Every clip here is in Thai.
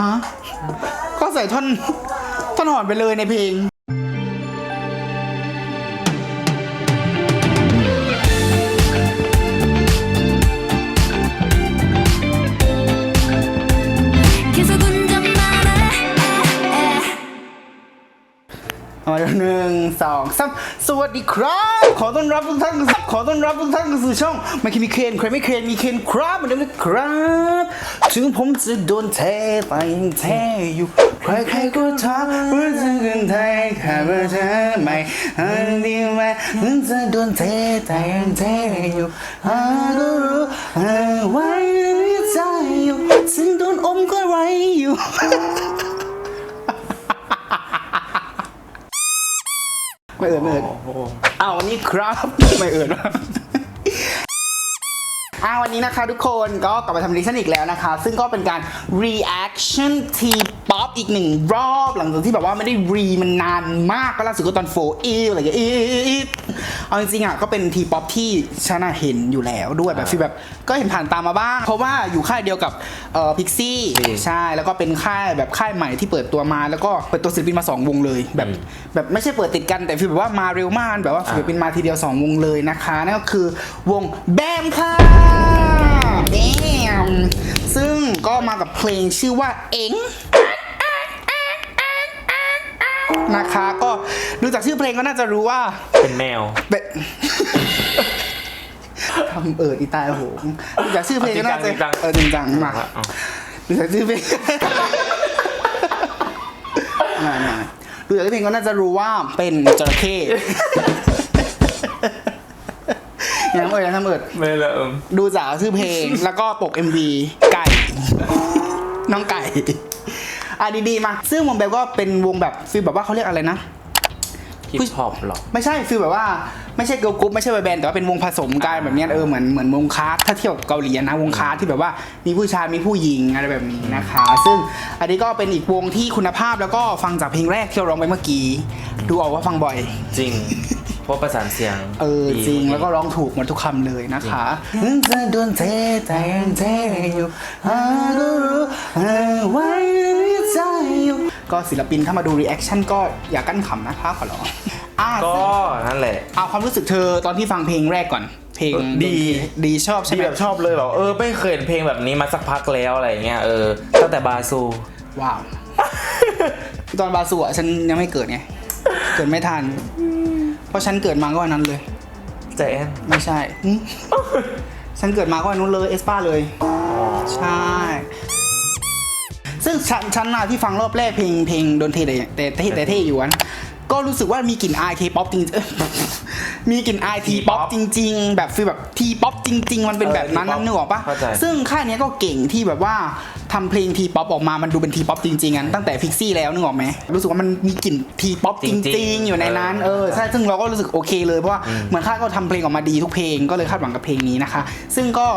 ฮะ ก็ใส่ท่อนท่อนหอนไปเลยในเพลง มาหนึ่งสองสามสวัสดีครับ ขอต้อนรับทุกท่านขอต้อนรับทุกท่านเข้าสู่ช่องไม่เคิดมีเคนใครไม่เคนมีเคนครับเหมือนเดิมนะครับ ถึงผมจะโดนเทไปยังเทอยู่ ใครใครๆก็ทักว่าจะกันไทยแค่ว่าเธอไม่อันดีไหมถึงจะโดนเทแต่ยังเทอยู่หาก็รู้หาไว้ในใจอยู่ซึ่งโดนอมก็ไว้อยู่ ไม่เอิญไม่เอิญอ้าววันนี้ครับ ไม่เอิญว่าอ้าววันนี้นะคะทุกคนก็กลับมาทำรีชั่นอีกแล้วนะคะ ซึ่งก็เป็นการ reaction T-pop อีกหนึ่งรอบหลังจากที่แบบว่าไม่ได้รีมันนานมากก็ล่าสุดก็ตอนโฟอีอะไรอย่างเงี้ยอีอีเอาจริงๆอะก็เป็น T-pop ที่ฉันอะเห็นอยู่แล้วด้วยแบบฟีลแบบก็เห็นผ่านตามมาบ้าง เพราะว่าอยู่ค่ายเดียวกับเอ่อพิกซี่ใช่แล้วก็เป็นค่ายแบบค่ายใหม่ที่เปิดตัวมาแล้วก็เปิดตัวศิลปินมาสองวงเลยแบบแบบไม่ใช่เปิดติดกันแต่ฟีลแบบว่ามาเร็วมากแบบว่าศิลปินมาทีเดียว 2 วงเลยนะคะนั่นก็คือวงแบมค่ะแบมซึ่งก็มากับเพลงชื่อว่าเอ็ง นะคะ ก็ดูจากชื่อเพลงก็น่าจะรู้ว่าเป็นแมวเบะทำเอิดอีตายโหงดูจากชื่อเพลงก็น่าจะจริงจัง เออจริงจังมาเอาดูจากชื่อเพลง มามาดูจากชื่อเพลงก็น่าจะรู้ว่าเป็นจระเข้ยังเอิดยังทำเอิด ไม่เลยเอมดูจากชื่อเพลง แล้วก็ปก MV ไก่ น้องไก่ อะดีๆมา ซึ่งวงแบบก็เป็นวงแบบฟีลแบบว่าเขาเรียกอะไรนะ ฮิปฮอปหรอ ไม่ใช่ฟีลแบบว่าไม่ใช่เกิร์ลกรุ๊ปไม่ใช่บอยแบนด์แต่ว่าเป็นวงผสมกันแบบเนี้ยเออเหมือนเหมือนวงคาร์ทถ้าเทียบกับเกาหลีอะนะวงคาร์ทที่แบบว่ามีผู้ชายมีผู้หญิงอะไรแบบนี้นะคะ ซึ่งอันนี้ก็เป็นอีกวงที่คุณภาพแล้วก็ฟังจากเพลงแรกที่เราร้องไปเมื่อกี้ ดูออกว่าฟังบ่อย จริง เพราะประสานเสียงเออดีจริงแล้วก็ร้องถูกหมดทุกคำเลยนะคะถึงจะโดนเทแต่ยังเทอยู่หาก็รู้หาไว้ในใจอยู่ก็ศิลปินถ้ามาดูรีแอคชั่นก็อย่ากั้นขำนะคะขอร้องอะก็ซึ่งนั่นแหละ เอาความรู้สึกเธอตอนที่ฟังเพลงแรกก่อน เพลงเออดี ดีชอบใช่ที่ไหมแบบชอบเลยแบบเออไม่เคยเห็นเพลงแบบนี้มาสักพักแล้วอะไรเงี้ยเออตั้งแต่บาซู ว้าว ตอนบาสูอะฉันยังไม่เกิดไง เกิดไม่ทัน เพราะฉันเกิดมาก็วันนั้นเลย ใจแอนไม่ใช่หึฉันเกิดมาก็วันนู้นเลยเอสป้าเลย ใช่ ซึ่งฉันฉันน่ะที่ฟังรอบแรกเพลงเพลงโดนเทแต่แต่แต่แต่เท่อยู่อันก็รู้สึกว่ามีกลิ่นอายเคป๊อปจริง มีกลิ่นอายทีป๊อปจริง ๆ แบบฟีลแบบทีป๊อปจริง ๆ มันเป็นแบบนั้นนั่นนึกออกปะเข้าใจ ซึ่งค่ายเนี้ยก็เก่งที่แบบว่าทำเพลงทีป๊อปออกมามันดูเป็นทีป๊อปจริงๆอันตั้งแต่พิกซี่แล้วนึกออกไหมรู้สึกว่ามันมีกลิ่นทีป๊อปจจริริงงๆๆอยู่ในนั้นเออใช่ซึ่งเราก็รู้สึกโอเคเลยเพราะว่าเหมือนค่ายก็ทำเพลงออกมาดีทุกเพลงก็เลยคาดหวังกับเพลงนี้นะคะ ซึ่งก็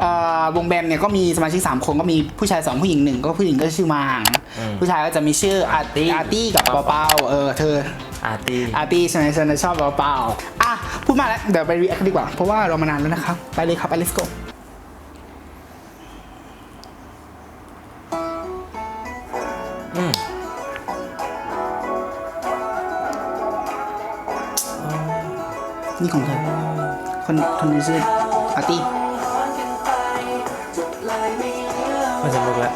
เอ่อวงแบมเนี่ยก็มีสมาชิก3คนก็มีผู้ชาย2ผู้หญิงหนึ่งก็ผู้หญิงก็ชื่อมาง ผู้ชายก็จะมีชื่ออาร์ตี้อาร์ตี้กับเปาเปาเออเธอ อาร์ตี้ อาร์ตี้ใช่ไหมฉันชอบเปาเปาอะ พูดมากแล้ว เดี๋ยวไปรีแอคดีกว่า เพราะว่าเรามานานแล้วนะครับ ไปเลยครับไป let's go อืมนี่ของเธอคนคนนี้ชื่ออาร์ตี้ไม่สนุกแล้ว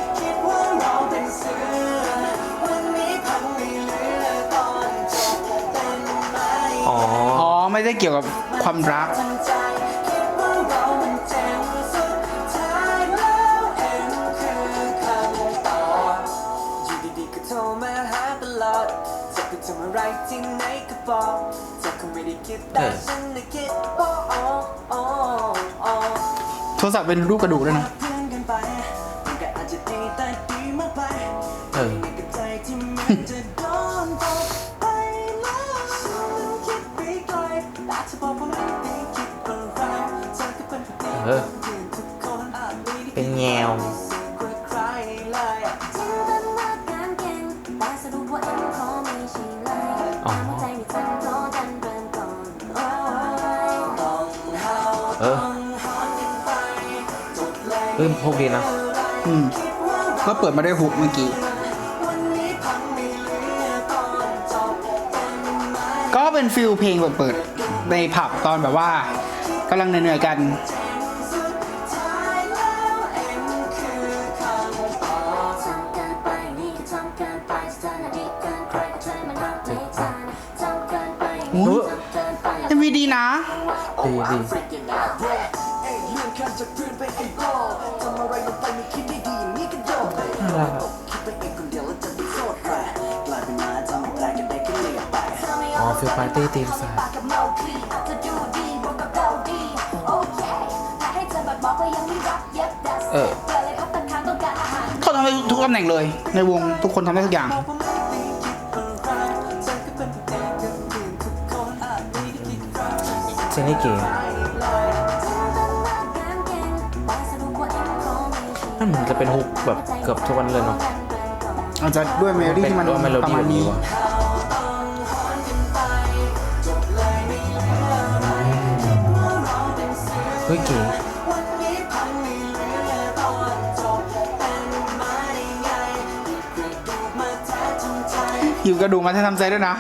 อ๋อ ไม่ได้เกี่ยวกับความรักอยู่ดีๆก็โทรมาหาตลอดจะไปทำอะไรที่ไหนก็บอกเธอคงไม่ได้คิดแต่ฉันได้คิดโอ้โอ้โอ้โอ้โทรศัพท์เป็นรูปกระดูกด้วยนะ เออเริ่มพกดีนะ อืม ก็เปิดมาได้หุบเมื่อกี้ ก็เป็นฟิลเพลงแบบเปิดในผับตอนแบบว่า กำลังเหนื่อยๆกัน วีดีนะ ดีดี freaking out yeah เอ้ยเลื่อนขั้นจากเพื่อนไปไอ้บอทำอะไรลงไปไม่คิดไม่ดีอย่างนี่ก็โดนเลยน่ารักอะคิดไปเองคนเดียวแล้วจะไปโทษใครกลายเป็นหมาทำแปลกกันได้ก็เลียไปอ๋อฟิลปาร์ตี้ตีมสายปากกับเมาคลีจะดูดีบวกกับเกาดีโอเคถ้าให้เธอแบบบอกก็ยังไม่รับเย็บ that's เออ it เกิดเลยพักตันค้างต้องการอาหารเขาทำได้ทุกตำแหน่งเลย ในวงทุกคนทำได้ทุกอย่าง เซนี่เก๋นั่นเหมือนจะเป็นฮุกแบบเกือบทุกวันเลยเนาะอาจจะด้วยเมโลดี้ที่มันเป็นด้วยเมโลประดี้มาแบณบนี้นี้วะเฮ้ยเก๋วันนี้พังไม่เหลือตอนจบเป็นมาได้ไงหยิบกระดูกมาแทะจนใจอยู่กระดูกมาให้ทำใจด้วยนะ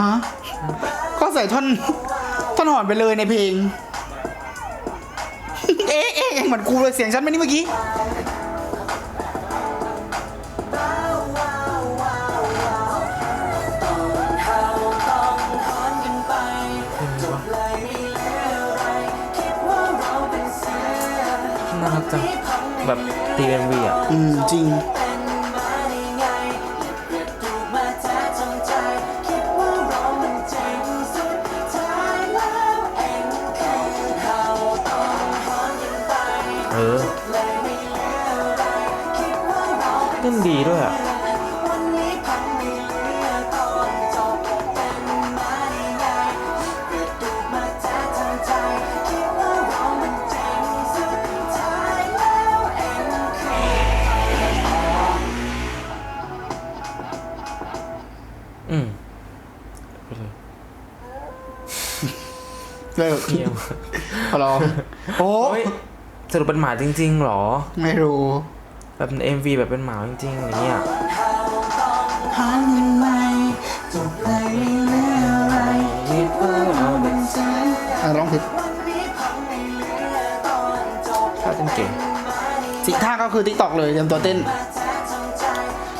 ฮะก็ใส่ท่อนท่อนหอนไปเลยในเพลง เอ๊ะเอ๊ะเอ๊ะเหมือนกูเลยเสียงฉันไหมนี่เมื่อกี้เขาต้องหอนกันไปจบเลยไม่เหลืออะไรคิดว่าเราเป็นเสือน่ารักจังแบบตีเอ็มวีอะ อืม จริง เราเป็นเล่นดีด้วยอะวันนี้พังไม่เหลือตอนจบเป็นมาได้ไงหยิบกระดูกมาแทะจนใจคิดว่าเรามันเจ๋งสุดท้ายแล้วเองคืออืมเลิกเยี่ยมขอร้องโอ้เฮ้ยสรุปเป็นหมาจริง ๆ หรอ ไม่รู้ แบบเอ็มวีแบบเป็นหมาจริงๆอะไรเงี้ยหาเงินไหมจบเลยไม่เหลืออะไรคิดว่าเราเป็นใจอะร้องผิดถ้าเต้นเก่งสิท่าก็คือ t ิ k t o k เลยเตรียมตัวเต้น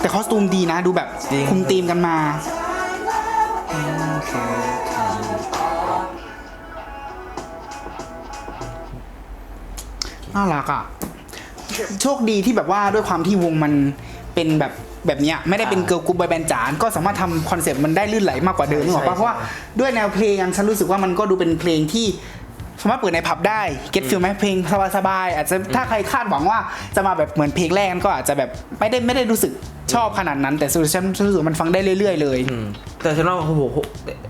แต่คอสตูมดีนะดูแบบจริง คุมธีมกันมา น่ารักอะ โชคดีที่แบบว่าด้วยความที่วงมันเป็นแบบแบบเนี้ยไม่ได้เป็นเกิร์ลกรุ๊ปบอยแบนด์จ๋าก็สามารถทำคอนเซปต์มันได้ลื่นไหลมากกว่าเดิมนึกออกปะเพราะว่าด้วยแนวเพลงอะฉันรู้สึกว่ามันก็ดูเป็นเพลงที่สามารถเปิดในผับได้ เก็ตฟิลไหมเพลงสบายๆอาจจะถ้าใครคาดหวังว่าจะมาแบบเหมือนเพลงแรกก็อาจจะแบบไม่ได้ไม่ได้รู้สึกชอบขนาดนั้น แต่สุดท้ายฉันฉันรู้สึกว่ามันฟังได้เรื่อย ๆ เลยอืมแต่ฉันว่าโอ้โห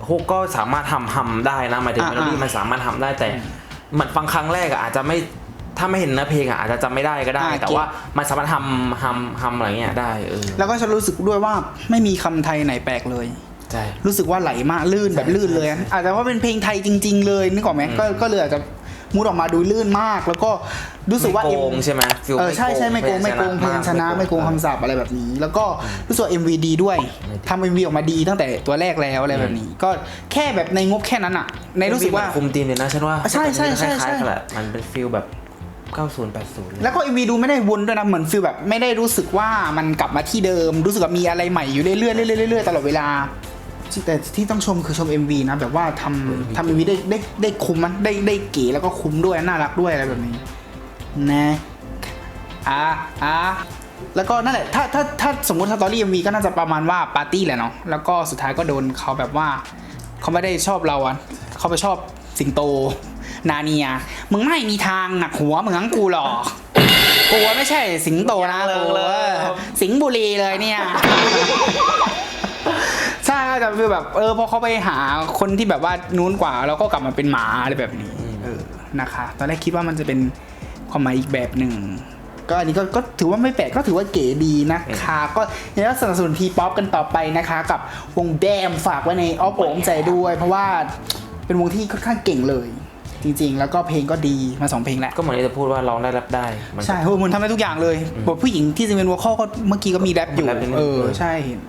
ฮุกก็สามารถทำทำได้นะหมายถึงอ่าเมโลดี้อ่ามัมันสามารถทำได้แต่มันฟังครั้งแรกอะอาจจะไม่ ถ้าไม่เห็นเนื้อเพลงอะอาจจะจำไม่ได้ก็ได้ อ่าแต่เก็ต ว่ามันสามารถทำทำทำอะไรเงี้ยได้เออแล้วก็ฉันรู้สึกด้วยว่าไม่มีคำไทยไหนแปลกเลย ใช่ รู้สึกว่าไหลมากลื่นแบบลื่นเลย อาจจะว่าเป็นเพลงไทยจริง ๆ เลยนึกออกไหมอืมก็ก็เลยอาจจะมูดออกมาดูลื่นมาก แล้วก็รู้สึกว่าไม่โกง M ใช่ไหมฟิลเออใช่ใช่ไม่โกงไม่โกงเพลงชนะไม่โกงมากคำศัพท์อะไรแบบนี้ แล้วก็รู้สึกว่า MV ดีด้วยไม่ดีทำ MV ออกมาดีตั้งแต่ตัวแรกแล้วอะไรแบบนี้ ก็แค่แบบในงบแค่นั้นอะในรู้สึกว่าคุมทีมเลยนะฉันว่าใช่ใช่ใช่คล้ายใช่ๆกันแหละมันเป็นฟิลแบบ 90 80เลยแล้วก็ MV ดูไม่ได้วนด้วยนะเหมือนฟีลแบบไม่ได้รู้สึกว่ามันกลับมาที่เดิม รู้สึกว่ามีอะไรใหม่อยู่เรื่อยๆเรื่อยๆเรื่อยๆตลอดเวลา แต่ที่ต้องชมคือชม MV นะแบบว่าทำทำ MV ได้ได้ได้คุ้มมันได้ได้เก๋แล้วก็คุ้มด้วยน่ารักด้วยอะไรแบบนี้นะอะอะแล้วก็นั่นแหละถ้าถ้าถ้าสมมติสตอรี่ MV ก็น่าจะประมาณว่าปาร์ตี้แหละเนาะแล้วก็สุดท้ายก็โดนเขาแบบว่า เขาไม่ได้ชอบเราอะเขาไปชอบสิงโต นาเนีย มึงไม่มีทางหนักหัวเหมือนกูหรอกกูว่าไม่ใช่สิงโตนะยังเลยกูเลยเออสิงห์บุรีเลยเนี่ยใช่ก็จะคือแบบเออพอเขาไปหาคนที่แบบว่านู้นกว่าแล้วก็กลับมาเป็นหมาอะไรแบบนี้เออนะคะ ตอนแรกคิดว่ามันจะเป็นความหมายอีกแบบหนึ่งก็อันนี้ก็ก็ถือว่าไม่แปลกก็ถือว่าเก๋ดีนะคะ ก็ยังไงก็สนับสนุนทีป๊อปกันต่อไปนะคะ กับวงแดมฝากไว้ในอ้อมอกอ้อมใจด้วย เพราะว่าเป็นวงที่ค่อนข้างเก่งเลย จริง ๆ แล้วก็เพลงก็ดีมาสองเพลงแล้วก็เหมือนที่จะพูดว่าร้องได้รับได้มันก็ใช่โหมันทำได้ทุกอย่างเลยบทผู้หญิงที่จะเป็นวอลคอลก็เมื่อกี้ก็มีแรปอยู่แรปนิดนึงเออเออ ใช่เห็น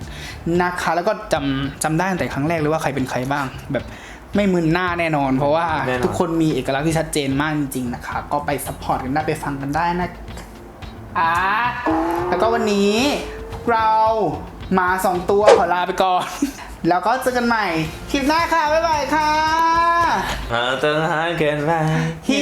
นะคะแล้วก็จำจำได้ตั้งแต่ครั้งแรกเลยว่าใครเป็นใครบ้าง แบบไม่มึนหน้าแน่นอน เพราะว่าแน่นอน ทุกคนมีเอกลักษณ์ที่ชัดเจนมากจริง ๆ นะคะ ก็ไปซัพพอร์ตกันได้ไปฟังกันได้นะอะแล้วก็วันนี้เรามาสองตัวขอลาไปก่อน แล้วก็เจอกันใหม่คลิปหน้าค่ะบ๊ายบายค่ะ หาต้องหาเกินไปฮิ